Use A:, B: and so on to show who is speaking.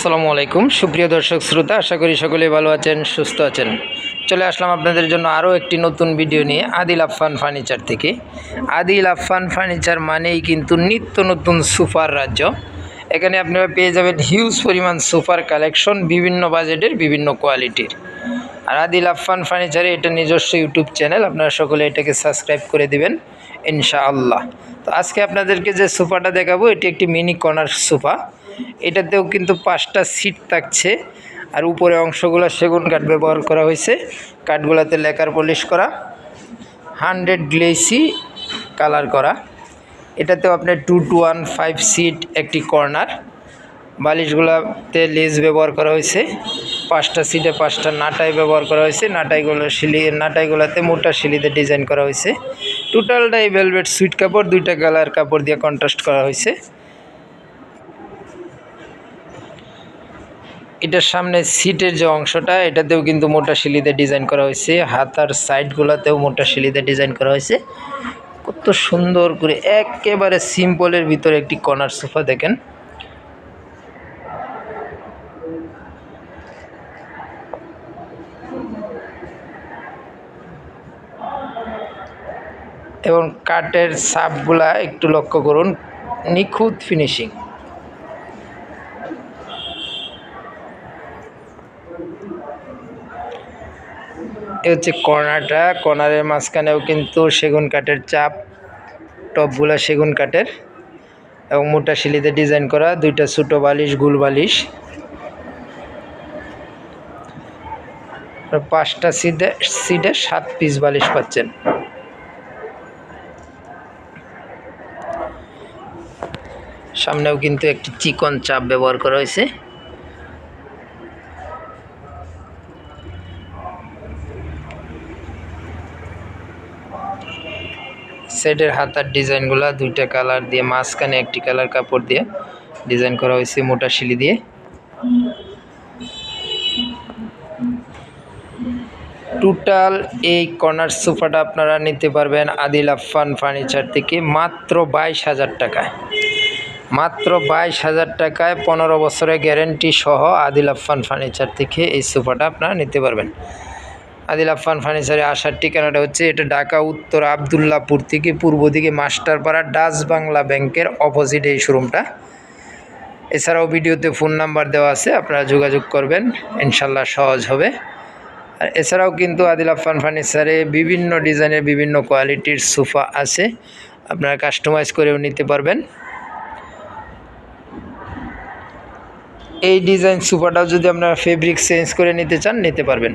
A: আসসালামু আলাইকুম। সুপ্রিয় দর্শক শ্রোতা, আশা করি সকলে ভালো আছেন, সুস্থ আছেন। চলে আসলাম আপনাদের জন্য আরও একটি নতুন ভিডিও নিয়ে আদিল আফফান ফার্নিচার থেকে। আদিল আফফান ফার্নিচার মানেই কিন্তু নিত্য নতুন সুপার রাজ্য। এখানে আপনারা পেয়ে যাবেন হিউজ পরিমাণ সুপার কালেকশন বিভিন্ন বাজেটের, বিভিন্ন কোয়ালিটির আর আদিল আফফান ফার্নিচারে এটা নিজস্ব ইউটিউব চ্যানেল, আপনারা সকলে এটাকে সাবস্ক্রাইব করে দিবেন, ইনশাআল্লাহ। তো আজকে আপনাদেরকে যে সোফাটা দেখাবো, এটি একটি মিনি কর্নার সোফা এটাতেও কিন্তু পাঁচটা সিট থাকছে আর উপরে অংশগুলো সেগুন কাঠ ব্যবহার করা হয়েছে। কাঠগুলোতে লেকার পলিশ করা, হান্ড্রেড গ্লেসি কালার করা। এটাতেও আপনার two two one five seat একটি কর্নার। বালিশগুলোতে লেজ ব্যবহার করা হয়েছে। পাঁচটা সিটে পাঁচটা নাটাই ব্যবহার করা হয়েছে। নাটাইগুলো শিলি নাটাইগুলোতে মোটা শিলিতে ডিজাইন করা হয়েছে। টোটালটাই ভেলভেট সুইট কাপড়, দুইটা কালার কাপড় দিয়ে কন্ট্রাস্ট করা হয়েছে। এটার সামনে সিটের যে অংশটা, এটাতেও কিন্তু মোটা শিলিতে ডিজাইন করা হয়েছে। হাতার সাইডগুলোতেও মোটা শিলিতে ডিজাইন করা হয়েছে। কত সুন্দর করে একেবারে সিম্পলের ভিতরে একটি কর্নার সোফা দেখেন। এবং কাঠের সাপগুলা একটু লক্ষ্য করুন, নিখুঁত ফিনিশিং এ হচ্ছে কর্নারটা কর্নারের মাঝখানেও কিন্তু সেগুন কাঠের চাপ, টপগুলা সেগুন কাঠের এবং মোটা শিলিতে ডিজাইন করা দুইটা ছোটো বালিশ, গুল বালিশ। পাঁচটা সিটে সিটে সাত পিস বালিশ পাচ্ছেন। সামনেও কিন্তু একটি চিকন চাপ ব্যবহার করা হয়েছে। সেটের হাতার ডিজাইনগুলো দুইটা কালার দিয়ে, মাঝখানে একটি কালার কাপড় দিয়ে ডিজাইন করা হয়েছে মোটা শিলি দিয়ে। টোটাল এই কর্নার সোফাটা আপনারা নিতে পারবেন আদিল আফফান ফার্নিচার থেকে মাত্র বাইশ হাজার টাকায়। মাত্র বাইশ হাজার টাকায় পনেরো বছরের গ্যারেন্টি সহ আদিল আফফান ফার্নিচার থেকে এই সোফাটা আপনারা নিতে পারবেন। আদিল আফফান ফার্নিচারে আসার ঠিকানাটা হচ্ছে এটা ঢাকা, উত্তর আবদুল্লাপুর থেকে পূর্ব দিকে মাস্টারপাড়া ডাচ বাংলা ব্যাংকের অপোজিট এই শোরুমটা এছাড়াও ভিডিওতে ফোন নাম্বার দেওয়া আছে, আপনারা যোগাযোগ করবেন, ইনশাল্লাহ সহজ হবে। আর এছাড়াও কিন্তু আদিল আফফান ফার্নিচারে বিভিন্ন ডিজাইনের বিভিন্ন কোয়ালিটির সোফা আছে, আপনারা কাস্টমাইজ করেও নিতে পারবেন। এই ডিজাইন সোফাটাও যদি আপনারা ফেব্রিক চেঞ্জ করে নিতে চান, নিতে পারবেন।